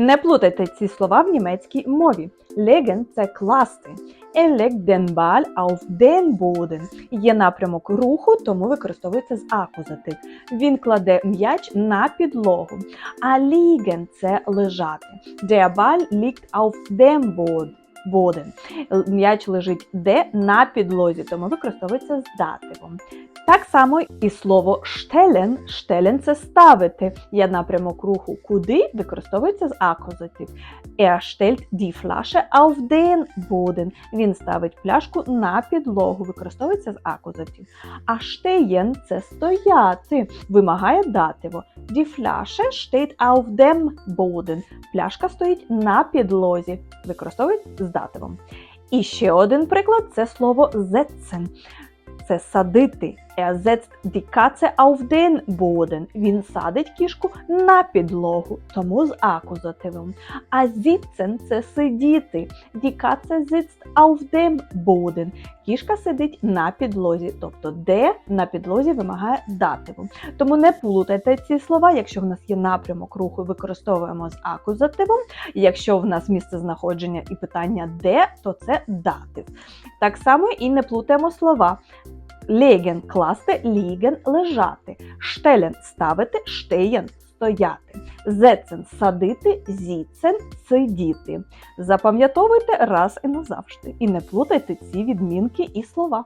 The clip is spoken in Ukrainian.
Не плутайте ці слова в німецькій мові. Legen – це класти. Legt Ball auf den Boden. Є напрямок руху, тому використовується з акузатив. Він кладе м'яч на підлогу. А liegen – це лежати. Der Ball liegt auf dem Boden. Л- М'яч лежить де на підлозі, тому використовується з дативом. Так само і слово штелен. Штелен це ставити. Є напрямок руху куди використовується з акузатив. Er stellt die Flasche auf den Boden. Він ставить пляшку на підлогу, використовується з акузатив. А stehen – це стояти, вимагає дативо. Die Flasche steht auf dem Boden. Пляшка стоїть на підлозі, використовують з дативом. І ще один приклад це слово setzen. Це садити. Er setzt die Katze auf den Boden. Він садить кішку на підлогу, тому з акузативом. А sitzen – це сидіти. Die Katze sitzt auf dem Boden. Кішка сидить на підлозі, тобто де на підлозі вимагає дативу. Тому не плутайте ці слова. Якщо в нас є напрямок руху, використовуємо з акузативом. Якщо в нас місце знаходження і питання де, то це датив. Так само і не плутаємо слова. Леген класти, ліген лежати, штелен ставити, штеєн стояти, зецен садити, зіцен сидіти. Запам'ятовуйте раз і назавжди. І не плутайте ці відмінки і слова.